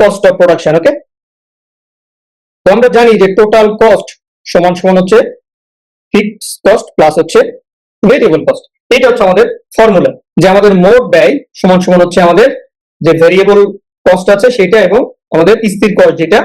Cost of production ওকে তো আমরা জানি যে টোটাল কস্ট সমান সমান হচ্ছে ফিক্স কস্ট প্লাস হচ্ছে ভেরিয়েবল কস্ট এটা হচ্ছে আমাদের ফর্মুলা যে আমাদের মোট ব্যয় সমান সমান হচ্ছে আমাদের যে ভেরিয়েবল কস্ট আছে সেটা এবং আমাদের স্থির কস্ট যেটা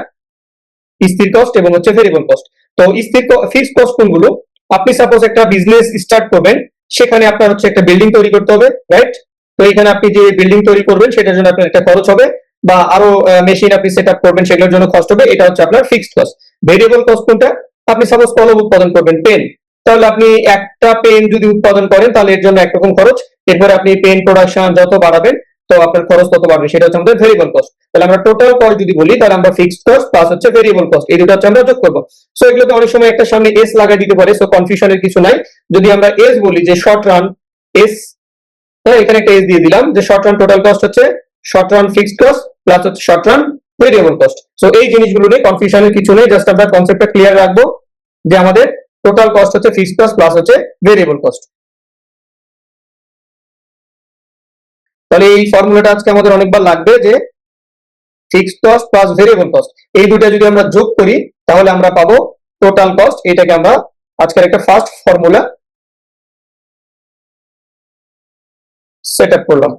স্থির কস্ট এবং হচ্ছে ভেরিয়েবল কস্ট তো স্থির ফিক্স কস্ট কোনগুলো? আপনি সাপোজ একটা বিজনেস স্টার্ট করবেন, সেখানে আপনার হচ্ছে একটা বিল্ডিং তৈরি করতে হবে রাইট তো এখানে আপনি যে বিল্ডিং তৈরি করবেন, সেটার জন্য আপনার একটা খরচ হবে। বা আরও মেশিন আপনি সেট করবেন, সেগুলোর জন্য কষ্ট হবে, এটা হচ্ছে আপনার ফিক্সড কস্ট ভেরিয়েবল কস্ট কোনটা? আপনি সাপোজ কলম উৎপাদন করবেন পেন তাহলে আপনি একটা পেন যদি উৎপাদন করেন, তাহলে এর জন্য একরকম খরচ। এরপরে আপনি পেন প্রোডাকশন যত বাড়াবেন, তো আপনার খরচ তত বাড়বে, সেটা হচ্ছে আমাদের ভেরিয়েবল কস্ট তাহলে আমরা টোটাল কস্ট যদি বলি, তাহলে আমরা ফিক্সড কস্ট প্লাস হচ্ছে ভেরিয়েবল কস্ট এই দুটো হচ্ছে আমরা যোগ করব। সো এগুলোতে অনেক সময় একটা সামনে এস লাগাই দিতে পারে সো কনফিউশনের কিছু নাই। যদি আমরা এস বলি যে শর্ট রান এস হ্যাঁ এখানে একটা এস দিয়ে দিলাম, যে শর্ট রান টোটাল কস্ট হচ্ছে short run fixed cost plus হচ্ছে short run variable cost so এই জিনিসগুলো নিয়ে কনফিউশনের কিছু নেই জাস্ট আমরা কনসেপ্টটা ক্লিয়ার রাখব যে আমাদের টোটাল কস্ট হচ্ছে ফিক্সড কস্ট প্লাস হচ্ছে ভেরিয়েবল কস্ট তাহলে এই ফর্মুলাটা আজকে আমাদের অনেকবার লাগবে যে fixed cost plus variable cost এই দুটো যদি আমরা যোগ করি, তাহলে আমরা পাবো টোটাল কস্ট এটাকে আমরা আজকের একটা ফার্স্ট ফর্মুলা সেট আপ করলাম।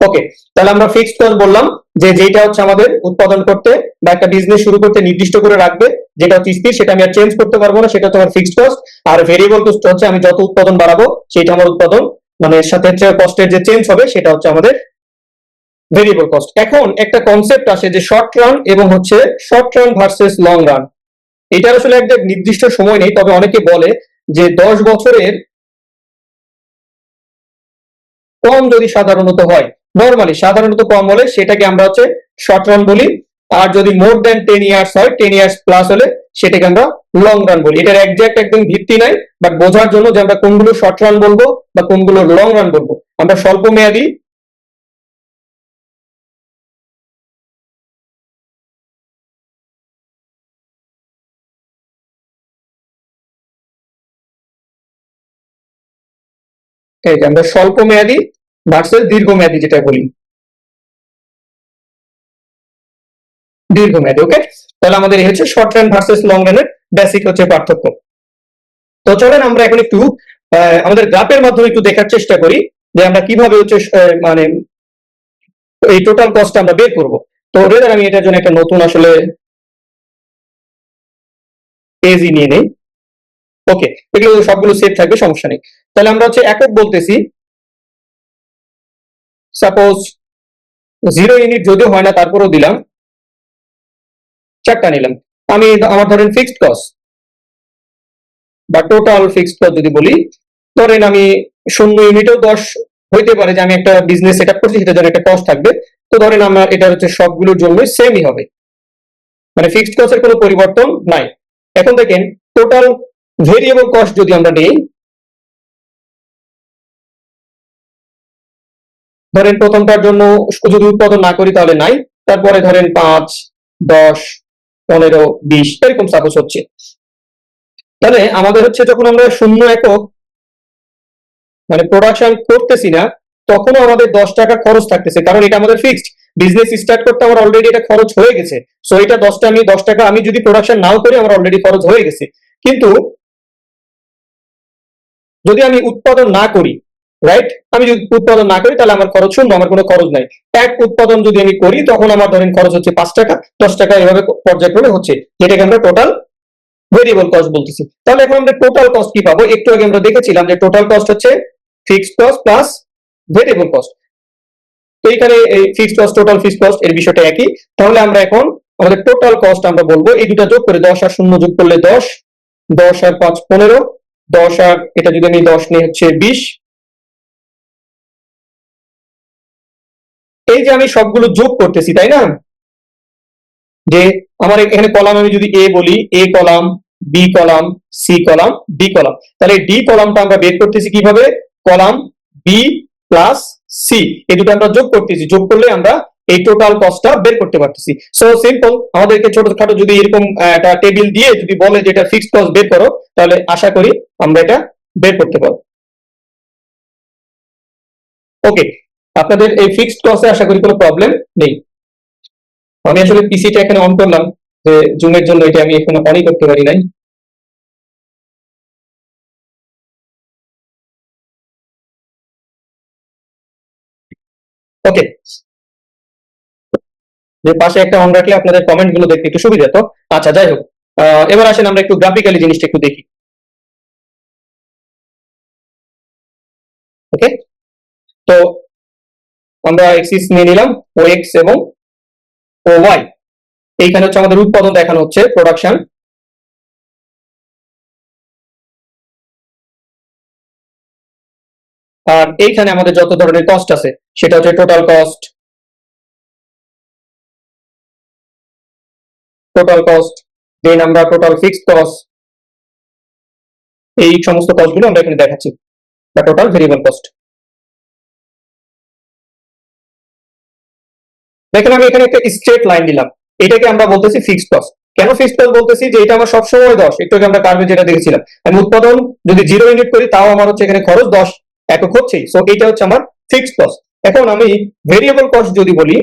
ওকে তাহলে আমরা ফিক্সড কস্ট বললাম, যে যেটা হচ্ছে আমাদের উৎপাদন করতে বা একটা বিজনেস শুরু করতে নির্দিষ্ট করে রাখবে, যেটা হচ্ছে স্থির, সেটা আমি আর চেঞ্জ করতে পারব না, সেটা তোমার ফিক্সড কস্ট আর ভেরিয়েবল কস্ট হচ্ছে আমি যত উৎপাদন বাড়াবো সেটা আমার উৎপাদন মানে এর সাথে হচ্ছে কস্টের যে চেঞ্জ হবে, সেটা হচ্ছে আমাদের ভেরিয়েবল কস্ট এখন একটা কনসেপ্ট আসে যে শর্ট রান এবং হচ্ছে short run versus long run এটার আসলে একটা নির্দিষ্ট সময় নেই, তবে অনেকে বলে যে দশ বছরের কম যদি সাধারণত হয় নর্মালি সাধারণত কম হলে সেটাকে আমরা হচ্ছে শর্ট রান বলি। আর যদি মোর দেন টেন ইয়ার্স হয় টেন ইয়ার্স প্লাস হলে সেটাকে আমরা লং রান বলি। এটার একজ্যাক্ট একদম ভিত্তি নাই বাট বোঝার জন্য যে আমরা কোনগুলো শর্ট রান বলব বা কোনগুলো লং রান বলব। আমরা স্বল্প মেয়াদী আমরা স্বল্প মেয়াদী ভার্সেস দীর্ঘমেয়াদী যেটা বলি। দীর্ঘমেয়াদী ওকে তাহলে আমাদের এই হচ্ছে শর্ট রান ভার্সেস লং রানের বেসিক হচ্ছে পার্থক্য। তো চলেন আমরা এখন একটু আমাদের গ্রাফের মাধ্যমে একটু দেখার চেষ্টা করি যে আমরা কীভাবে হচ্ছে মানে এই টোটাল কস্ট আমরা বের করব। তো রেদার আমি এটার জন্য একটা নতুন আসলে পেজই নিয়ে নেই। ওকে এগুলো সবগুলো সেভ থাকবে, সমস্যা নেই। তাহলে আমরা হচ্ছে একক বলতেছি সাপোজ জিরো ইউনিট যদিও হয় না, তারপরেও দিলাম। চারটা নিলাম। আমি আমার ধরেন ফিক্সড কস্ট বা টোটাল ফিক্সড কস্ট যদি বলি, ধরেন আমি শূন্য ইউনিটও দশ হইতে পারে যে আমি একটা বিজনেস সেট আপ করছি, সেটা একটা কস্ট থাকবে। তো ধরেন আমার এটা হচ্ছে সবগুলোর জন্য সেমই হবে। মানে ফিক্সড কস্টের কোনো পরিবর্তন নাই। এখন দেখেন টোটাল ভেরিয়েবল কস্ট যদি আমরা নেই ধরেন প্রথমটার জন্য যদি উৎপাদন না করি তাহলে নাই। তারপরে ধরেন পাঁচ, দশ, পনেরো, বিশ, এরকম সাপোজ হচ্ছে। তাহলে আমাদের হচ্ছে যখন আমরা শূন্য একক মানে প্রোডাকশন করতেছি না, তখনও আমাদের দশ টাকা খরচ থাকতেছে, কারণ এটা আমাদের ফিক্সড বিজনেস স্টার্ট করতে আমার অলরেডি এটা খরচ হয়ে গেছে। সো এটা দশটা আমি দশ টাকা আমি যদি প্রোডাকশন নাও করি, আমার অলরেডি খরচ হয়ে গেছে। কিন্তু যদি আমি উৎপাদন না করি রাইট আমি যদি উৎপাদন না করি, তাহলে আমার খরচ শূন্য আমার কোনো খরচ নাই। এক উৎপাদন যদি আমি করি, তখন আমার ধরেন খরচ হচ্ছে পাঁচ টাকা, দশ টাকা এভাবে পর্যায়ক্রমে হচ্ছে, যেটাকে আমরা টোটাল ভেরিয়েবল কস্ট বলতেছি। তাহলে এখন আমরা টোটাল কস্ট কি পাবো? একটু আগে আমরা দেখেছিলাম যে টোটাল কস্ট হচ্ছে fixed cost plus variable cost তো এখানে এই fixed cost total fixed cost এর বিষয়টা একই। তাহলে আমরা এখন আমাদের টোটাল কস্ট আমরা বলব, এই দুটা যোগ করে দশ আর শূন্য যোগ করলে দশ দশ আর পাঁচ পনেরো, দশ আর, এটা যদি আমি দশ নিয়ে হচ্ছে বিশ এই যে আমি সবগুলো যোগ করতেছি, তাই না? যে আমার এখানে কলাম আমি যদি এ বলি A column B column C column D column. তাহলে ডি কলামটা আমরা বের করতেছি কীভাবে? কলাম বি প্লাস সি এই দুটো আমরা যোগ করতেছি। যোগ করলে আমরা এই টোটাল কস্টটা বের করতে পারতেছি। সো সিম্পল আমাদেরকে ছোটখাটো যদি এরকম একটা টেবিল দিয়ে যদি বলে যে এটা ফিক্সড কস্ট বের করো, তাহলে আশা করি আমরা এটা বের করতে পারব। ওকে আপনাদের এই ফিক্সড কস্টে আশা করি কোনো প্রবলেম নেই। আমি আসলে পিসিটা এখানে অন করলাম যে জুমের জন্য এটা আমি এখানে অনই করতে পারি নাই। ওকে যে পাশে একটা অন রাখলে আপনাদের কমেন্টগুলো দেখতে একটু সুবিধা, তো আচ্ছা যাই হোক। এবার আসেন আমরা একটু গ্রাফিক্যালি জিনিসটা একটু দেখি। ওকে তো আমরা এক্সিস নিয়ে নিলাম ও এক্স এবং ও ওয়াই এইখানে হচ্ছে আমাদের উৎপাদন দেখানো হচ্ছে প্রোডাকশন আর এইখানে আমাদের যত ধরনের কস্ট আছে, সেটা হচ্ছে total cost total cost then আমরা টোটাল ফিক্সড কস্ট এই সমস্ত কস্টগুলো আমরা এখানে দেখাচ্ছি, বা টোটাল ভেরিয়েবল কস্ট দেখেন আমি এখানে একটা স্ট্রেট লাইন দিলাম এটাকে আমরা বলতেছি ফিক্সড কস্ট কেন ফিক্সড কস্ট বলতেছি? যে এটা আমার সবসময় দশ। একটু আমরা কার্ভে যেটা দেখেছিলাম। আমি উৎপাদন যদি জিরো ইউনিট করি, তাও আমার হচ্ছে এখানে খরচ দশ একক হচ্ছেই। সো এটা হচ্ছে আমার ফিক্সড কস্ট এখন আমি ভেরিয়েবল কস্ট যদি বলি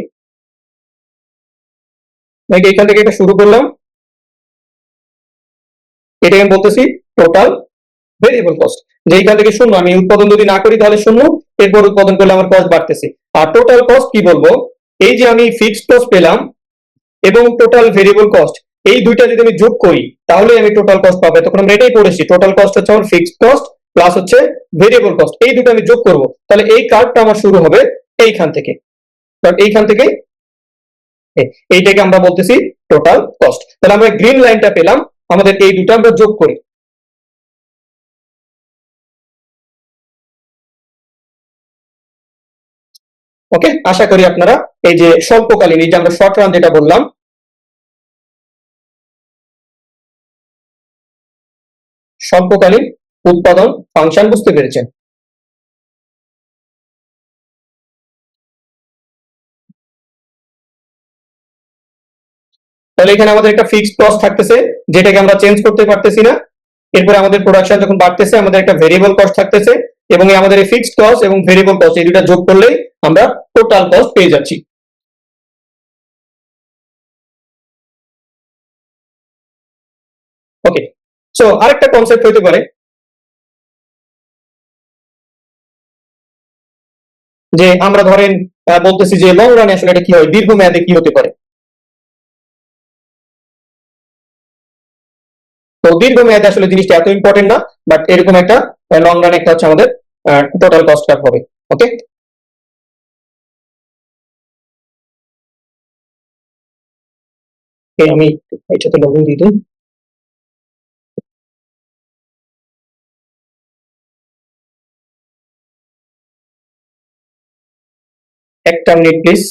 নাকি এখান থেকে এটা শুরু করলাম? এটাকে আমি বলতেছি টোটাল ভেরিয়েবল কস্ট যে এখান থেকে শূন্য, আমি উৎপাদন যদি না করি, তাহলে শূন্য, এরপর উৎপাদন করলে আমার কস্ট বাড়তেছে। আর টোটাল কস্ট কি বলব? এই যে আমি ফিক্সড কস্ট পেলাম এবং টোটাল ভেরিয়েবল কস্ট এই দুইটা যদি আমি যোগ করি, তাহলে আমি টোটাল কস্ট পাবো। তখন আমরা এটাই পড়েছি টোটাল কস্ট হচ্ছে আমার ফিক্সড কস্ট প্লাস হচ্ছে ভেরিয়েবল কস্ট এই দুটো আমি যোগ করব, তাহলে এই কার্ভটা আমার শুরু হবে এইখান থেকে। কারণ এইখান থেকে এইটাকে আমরা বলতেছি টোটাল কস্ট তাহলে আমরা গ্রিন লাইনটা পেলাম, আমাদের এই দুটো আমরা যোগ করি। ওকে আশা করি আপনারা এই যে স্বল্পকালীন, এই যে আমরা শর্ট রান যেটা বললাম, স্বল্পকালীন উৎপাদন ফাংশন বুঝতে পেরেছেন। তাহলে এখানে আমাদের একটা ফিক্সড কস্ট থাকতেছে, যেটাকে আমরা চেঞ্জ করতে পারতেছি না। এরপরে আমাদের প্রোডাকশন যখন বাড়তেছে, আমাদের একটা ভেরিয়েবল কস্ট থাকতেছে। এবং আমাদের এই ফিক্সড কস্ট এবং ভেরিয়েবল কস্ট এই দুটা যোগ করলে আমরা টোটাল কস্ট পেয়ে যাচ্ছি। ওকে সো আরেকটা কনসেপ্ট হতে পারে যে আমরা ধরেন বলতেছি যে লং রানে আসলে এটা কি হয়, দীর্ঘমেয়াদে কি হতে পারে। তো দীর্ঘমেয়াদে আসলে জিনিসটা এত ইম্পর্টেন্ট না বাট এরকম একটা লং রান একটা হচ্ছে আমাদের টোটাল কস্ট কাট হবে ওকে আমি এটাতে লগইন দিয়ে দিই। একটা মিনিট প্লিজ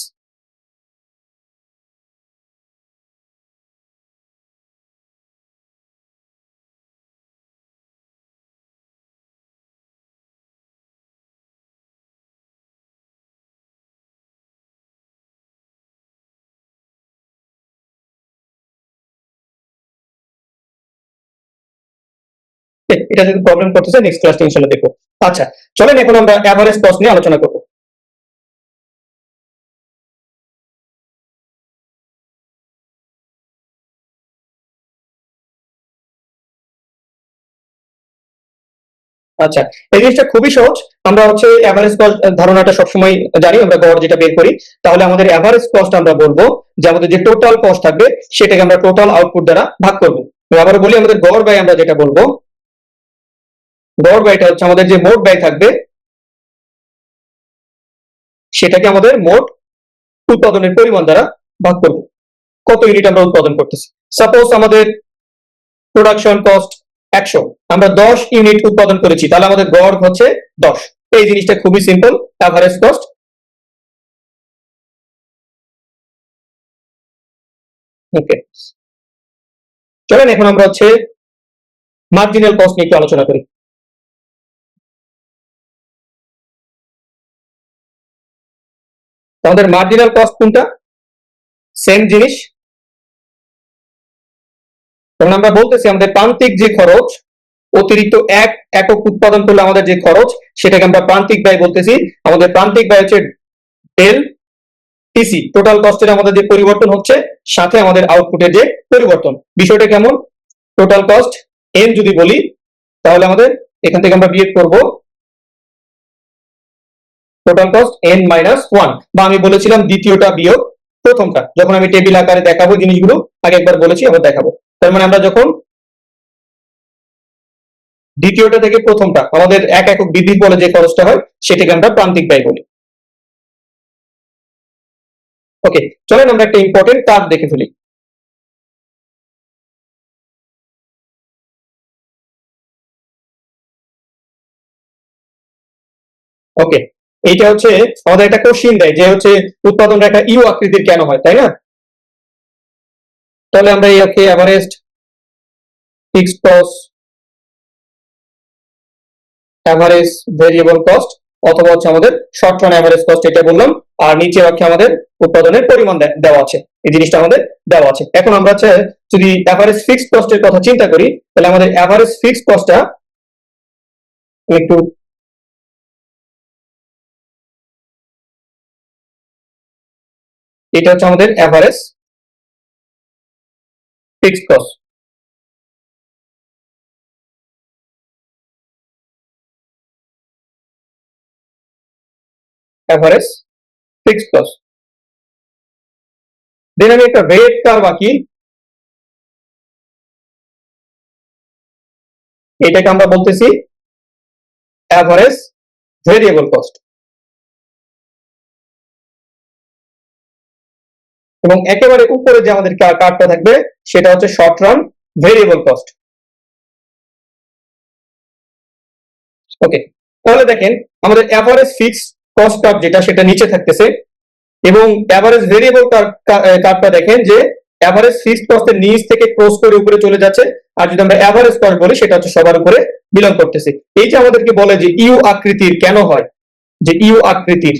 এটা যদি প্রবলেম করতেছে নেক্সট ক্লাস ইনশাআল্লাহ দেখব। আচ্ছা চলেন এখন আমরা অ্যাভারেজ কস্ট নিয়ে আলোচনা করব। আচ্ছা এই জিনিসটা খুবই সহজ। আমরা হচ্ছে অ্যাভারেজ কস্ট ধারণাটা সবসময় জানি, আমরা গড় যেটা বের করি। তাহলে আমাদের অ্যাভারেজ কস্ট আমরা বলব, যে আমাদের যে টোটাল কস্ট থাকবে, সেটাকে আমরা টোটাল আউটপুট দ্বারা ভাগ করব। আবার বলি, আমাদের গড় ব্যয় আমরা যেটা বলব গড় ব্যয়টা হচ্ছে আমাদের যে মোট ব্যয় থাকবে, সেটাকে আমাদের মোট উৎপাদনের পরিমাণ দ্বারা ভাগ করব। কত ইউনিট আমরা উৎপাদন করতেছি? সাপোজ আমাদের প্রোডাকশন কস্ট একশো, আমরা দশ ইউনিট উৎপাদন করেছি, তাহলে আমাদের গড় হচ্ছে দশ। এই জিনিসটা খুবই সিম্পল অ্যাভারেজ কস্ট ওকে চলেন, এখন আমরা হচ্ছে মার্জিনাল কস্ট নিয়ে একটু আলোচনা করি। আমাদের মার্জিনাল কস্ট কোনটা? সেম জিনিস। তখন আমরা বলতেছি, আমাদের প্রান্তিক যে খরচ, অতিরিক্ত এক একক উৎপাদন করলে আমাদের যে খরচ, সেটাকে আমরা প্রান্তিক ব্যয় বলতেছি। আমাদের প্রান্তিক ব্যয় হচ্ছে এল টিসি টোটাল কস্টের আমাদের যে পরিবর্তন হচ্ছে, সাথে আমাদের আউটপুটের যে পরিবর্তন। বিষয়টা কেমন? টোটাল কস্ট এন যদি বলি, তাহলে আমাদের এখান থেকে আমরা বিয়োগ করব total cost N minus one বা আমি বলেছিলাম দ্বিতীয়টা বিয়োগ প্রথমটা। যখন আমি টেবিল আকারে দেখাবো জিনিসগুলো, আগে একবার বলেছি, আবার দেখাবো। তার মানে আমরা যখন দ্বিতীয়টা থেকে প্রথমটা, আমাদের এক একক বৃদ্ধির ফলে যে খরচটা হয়, সেটাকে আমরা প্রান্তিক ব্যয় বলি। ওকে চলেন আমরা একটা ইম্পর্টেন্ট কার্ড দেখে ফেলি। ওকে এইটা হচ্ছে আমাদের একটা কোশ্চিন দেয়, যে হচ্ছে উৎপাদনটা একটা ইউ আকৃতির কেন হয়, তাই না? তাহলে আমরা এই okay average fixed cost average variable cost অথবা হচ্ছে আমাদের শর্ট রান অ্যাভারেজ কস্ট এটা বললাম, আর নিচে বাক্যে আমাদের উৎপাদনের পরিমাণ দেওয়া আছে, এই জিনিসটা আমাদের দেওয়া আছে। এখন আমরা যদি অ্যাভারেজ ফিক্সড কস্টের কথা চিন্তা করি, তাহলে আমাদের অ্যাভারেজ ফিক্সড কস্টটা একটু এটা হচ্ছে আমাদের average fixed cost average fixed cost then আমি একটা রেট কার বাকি। এটাকে আমরা বলতেছি অ্যাভারেজ ভেরিয়েবল কস্ট এবং একেবারে উপরে যে আমাদের কার্ডটা থাকবে, সেটা হচ্ছে short run variable cost okay তাহলে দেখেন, আমাদের অ্যাভারেজ ফিক্স কস্ট যেটা, সেটা নিচে থাকতেছে এবং অ্যাভারেজ ভেরিয়েবল কার্ডটা দেখেন যে অ্যাভারেজ ফিক্সড কস্টের নিচ থেকে ক্রস করে উপরে চলে যাচ্ছে, আর যদি আমরা অ্যাভারেজ কস্ট বলি, সেটা হচ্ছে সবার উপরে বিলং করতেছে। এই যে আমাদেরকে বলে যে ইউ আকৃতির কেন হয়? যে ইউ আকৃতির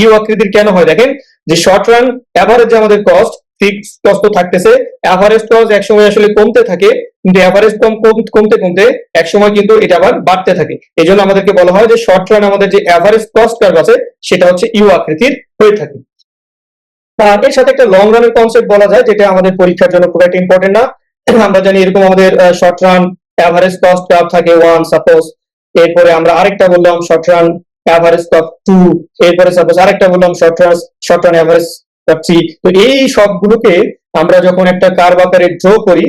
ইউ আকৃতির কেন হয়? দেখেন, যে শর্ট রান অ্যাভারেজ আমাদের কস্ট ফিক্স কস্ট তো থাকতেছে অ্যাভারেজ কস্ট একসময় আসলে কমতে থাকে, কিন্তু অ্যাভারেজ কম, কম- কমতে কমতে একসময় কিন্তু এটা আবার বাড়তে থাকে। এই জন্য আমাদেরকে বলা হয় যে শর্ট রান আমাদের যে অ্যাভারেজ কস্ট কার্ভ আছে, সেটা হচ্ছে ইউ আকৃতির হয়ে থাকে। এর সাথে একটা লং রানের কনসেপ্ট বলা যায়, যেটা আমাদের পরীক্ষার জন্য খুব একটা ইম্পর্টেন্ট না। আমরা জানি এরকম আমাদের short run average cost curve থাকে ওয়ান সাপোজ এরপরে আমরা আরেকটা বললাম short run average curve two এরপরে সাপোজ আরেকটা বললাম short run short run average curve three তো এই সবগুলোকে আমরা যখন একটা কার্ভ আকারে ড্র করি,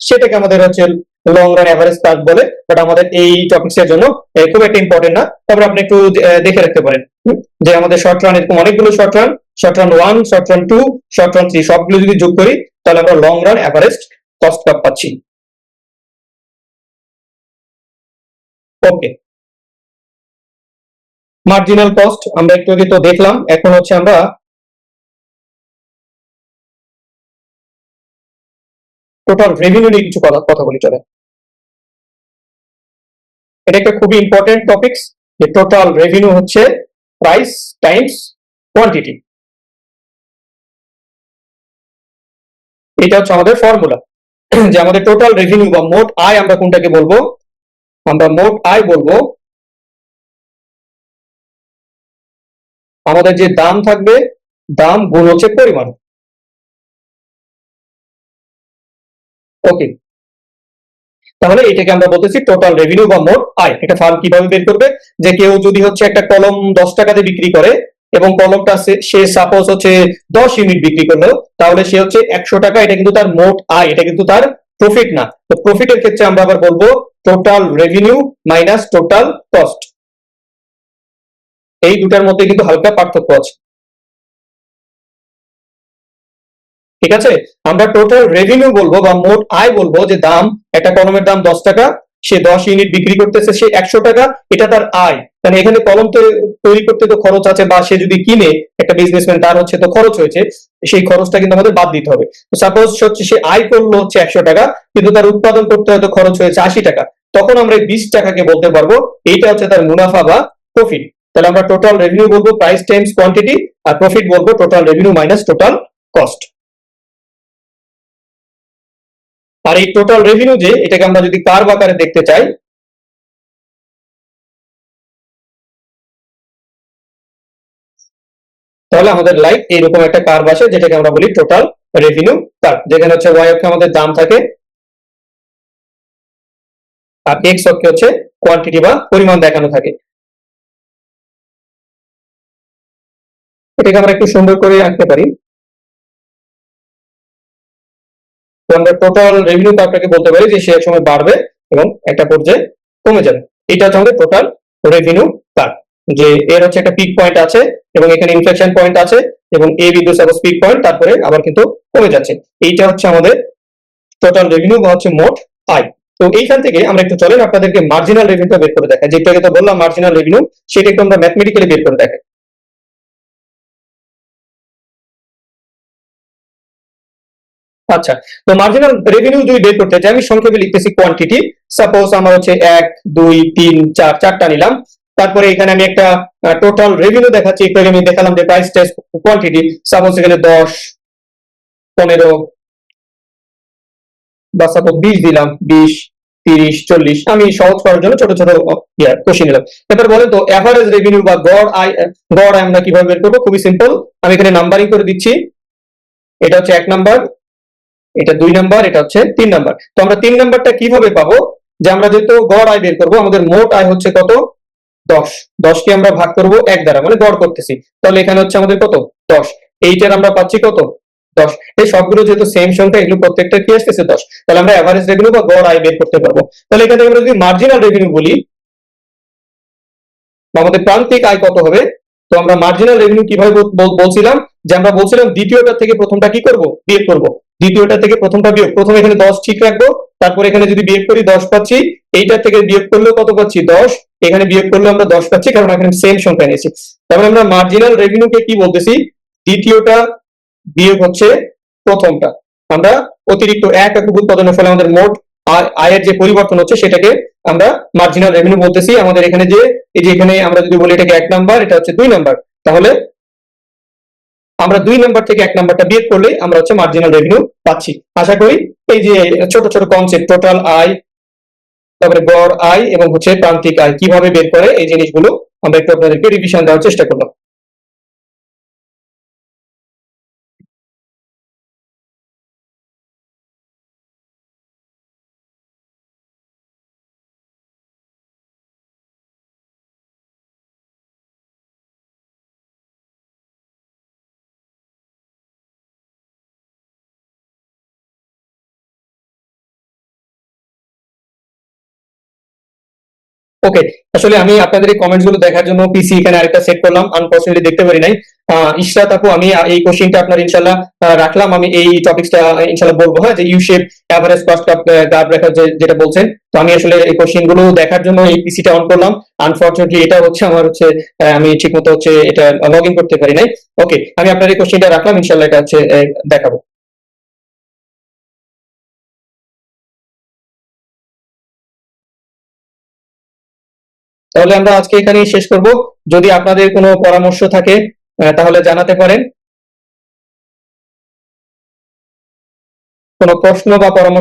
সেটাকে আমাদের হচ্ছে লং রান অ্যাভারেজ কার্ভ বলে বাট আমাদের এই টপিক্স জন্য খুব একটা ইম্পর্টেন্ট না। তারপরে আপনি একটু দেখে রাখতে পারেন? যে আমাদের শর্ট রান এরকম অনেকগুলো short run short run one short run two short run three সবগুলো যদি যোগ করি, তাহলে আমরা long run average cost curve পাচ্ছি। ওকে মার্জিনাল কস্ট আমরা একটু আগে তো দেখলাম, এখন হচ্ছে আমরা টোটাল রেভিনিউ নিয়ে কিছু কথা বলি চলে এটা একটা খুবই ইম্পর্টেন্ট টপিকস যে টোটাল রেভিনিউ হচ্ছে প্রাইস টাইমস কোয়ান্টিটি এটা হচ্ছে আমাদের ফর্মুলা যে আমাদের টোটাল রেভিনিউ বা মোট আয় আমরা কোনটাকে বলব? আমরা মোট আয় বলব আমাদের যে দাম থাকবে, দাম গুণ হচ্ছে পরিমাণ। ওকে তাহলে এটাকে আমরা বলতেছি টোটাল রেভিনিউ বা মোট আয়। এটা ফার্ম কীভাবে বের করবে? যে কেউ যদি হচ্ছে একটা কলম দশ টাকাতে বিক্রি করে এবং কলমটা সে- সাপোজ হচ্ছে দশ ইউনিট বিক্রি করল, তাহলে সে হচ্ছে একশো টাকা, এটা কিন্তু তার মোট আয়, এটা কিন্তু তার প্রফিট না। তো প্রফিটের ক্ষেত্রে আমরা আবার বলব total revenue minus total cost এই দুটার মধ্যে কিন্তু হালকা পার্থক্য আছে। ঠিক আছে? আমরা টোটাল রেভিনিউ বলব বা মোট আয় বলব যে দাম, একটা কলমের দাম দশ টাকা, সে দশ ইউনিট বিক্রি করতেছে সে একশো টাকা, এটা তার আয়। মানে এখানে কলম তৈরি করতে তো খরচ আছে বা সে যদি কিনে একটা বিজনেসম্যান তার হচ্ছে তো খরচ হয়েছে, সেই খরচটা কিন্তু আমাদের বাদ দিতে হবে। সাপোজ হচ্ছে সে আয় করল হচ্ছে একশো টাকা, কিন্তু তার উৎপাদন করতে হয়তো খরচ হয়েছে আশি টাকা। তখন আমরা বিশ টাকাকে বলতে পারব, এইটা হচ্ছে তার মুনাফা বা প্রফিট তাহলে আমরা টোটাল রেভিনিউ বলব প্রাইস টাইমস কোয়ান্টিটি আর প্রফিট বলব total revenue minus total cost আর এই টোটাল রেভিনিউ যে, এটাকে আমরা যদি কার বাকারে দেখতে চাই, তাহলে আমাদের লাইক এইরকম একটা কার বাসে যেটাকে আমরা বলি টোটাল রেভিনিউ কার যেখানে হচ্ছে ওয়াই অক্ষে আমাদের দাম থাকে আর এক্স অক্ষে হচ্ছে কোয়ান্টিটি বা পরিমাণ দেখানো থাকে। এটাকে আমরা একটু সুন্দর করে আঁকতে পারি। তো আমরা টোটাল রেভিনিউ আপনাকে বলতে পারি যে সে এক সময় বাড়বে এবং একটা পর্যায়ে কমে যাবে। এটা হচ্ছে আমাদের টোটাল রেভিনিউ কার্ভ যে এর হচ্ছে একটা পিক পয়েন্ট আছে এবং এখানে ইনফ্লেকশন পয়েন্ট আছে এবং এ বিন্দু সাপোজ পিক পয়েন্ট তারপরে আবার কিন্তু কমে যাচ্ছে। এইটা হচ্ছে আমাদের টোটাল রেভিনিউ বা হচ্ছে মোট আয়। তো এইখান থেকে আমরা একটু চলেন আপনাদেরকে মার্জিনাল রেভিনিউটা বের করে দেখাই। যেটাকে তো বললাম মার্জিনাল রেভিনিউ সেটা একটু আমরা ম্যাথমেটিক্যালি বের করে দেখাই। আচ্ছা তো মার্জিনাল রেভিনিউ যদি বের করতে চাই, আমি সংক্ষেপে লিখতেছি কোয়ান্টিটি সাপোজ আমার হচ্ছে এক, দুই, তিন, চার, চারটা নিলাম। তারপরে এখানে আমি একটা টোটাল রেভিনিউ দেখাচ্ছি। একটু আমি দেখালাম যে প্রাইস টেস্ট কোয়ান্টিটি সাপোজ এখানে দশ, পনেরো, বা সাপোজ বিশ দিলাম, বিশ, তিরিশ, চল্লিশ। আমি সহজ করার জন্য ছোট ছোট কোশ্চেন নিলাম। এবার বলেন তো এভারেজ রেভিনিউ বা গড় আয় গড় আয় আমরা কীভাবে বের করব? খুবই সিম্পল আমি এখানে নাম্বারিং করে দিচ্ছি। এটা হচ্ছে এক নাম্বার এটা দুই নাম্বার, এটা হচ্ছে তিন নাম্বার। তো আমরা তিন নাম্বারটা কীভাবে পাবো? যে আমরা যেহেতু গড় আয় বের করব, আমাদের মোট আয় হচ্ছে কত? দশ। দশকে আমরা ভাগ করব এক দ্বারা মানে গড় করতেছি। তাহলে এখানে হচ্ছে আমাদের কত? দশ। এইটার আমরা পাচ্ছি কত? দশ। এই সবগুলো যেহেতু সেম সংখ্যা, এগুলো প্রত্যেকটা কি আসতেছে? দশ। তাহলে আমরা অ্যাভারেজ রেভিনিউ বা গড় আয় বের করতে পারব। তাহলে এখানে আমরা যদি মার্জিনাল রেভিনিউ বলি আমাদের প্রান্তিক আয় কত হবে? তো আমরা মার্জিনাল রেভিনিউ কীভাবে বল- বল- বলছিলাম? যে আমরা বলছিলাম দ্বিতীয়টা থেকে প্রথমটা কি করব? বিয়োগ করব। দ্বিতীয়টা থেকে প্রথমটা বিয়োগ। প্রথমে এখানে দশ ঠিক রাখব, তারপর এখানে যদি বিয়োগ করি দশ পাচ্ছি, এইটা থেকে বিয়োগ করলেও কত পাচ্ছি? দশ। এখানে বিয়োগ করলেও আমরা দশ পাচ্ছি, কারণ এখানে সেম সংখ্যা নিয়েছি তারপরে আমরা মার্জিনাল রেভিনিউকে কি বলতেছি? দ্বিতীয়টা বিয়োগ হচ্ছে প্রথমটা। আমরা অতিরিক্ত এক একক উৎপাদনের ফলে আমাদের মোট আয়- আয়ের যে পরিবর্তন হচ্ছে, সেটাকে আমরা মার্জিনাল রেভিনিউ বলতেছি। আমাদের এখানে যে, এই যে এখানে আমরা যদি বলি এটাকে এক নাম্বার এটা হচ্ছে দুই নাম্বার তাহলে আমরা দুই নাম্বার থেকে এক নাম্বারটা বিয়োগ করলে আমরা হচ্ছে মার্জিনাল রেভিনিউ পাচ্ছি। আশা করি এই যে ছোট ছোট কনসেপ্ট টোটাল আয় তারপরে গড় আয় এবং হচ্ছে প্রান্তিক আয় কীভাবে বের করে এই জিনিসগুলো আমরা একটু আপনাদেরকে রিভিশন দেওয়ার চেষ্টা করলাম। ওকে আসলে আমি আপনাদের এই কমেন্টসগুলো দেখার জন্য পিসি এখানে আরেকটা সেট করলাম। আনফরচুনেটলি দেখতে পারি নাই। ইশরাত আপু, আমি এই কোশ্চেনটা আপনার ইনশাল্লাহ রাখলাম। আমি এই টপিকসটা ইনশাল্লাহ বলব। হ্যাঁ যে U shape average cost of guard রেখার যেটা বলছেন। তো আমি আসলে এই কোশ্চেনগুলো দেখার জন্য এই পিসিটা অন করলাম। আনফরচুনেটলি এটা হচ্ছে আমার হচ্ছে আমি ঠিক মতো হচ্ছে এটা লগ ইন করতে পারি নাই। ওকে আমি আপনার এই কোশ্চেনটা রাখলাম। ইনশাল্লাহ এটা হচ্ছে দেখাবো। তাহলে আমরা আজকে এখানেই শেষ করব। যদি আপনাদের কোনো পরামর্শ থাকে তাহলে জানাতে পারেন। কোনো প্রশ্ন বা পরামর্শ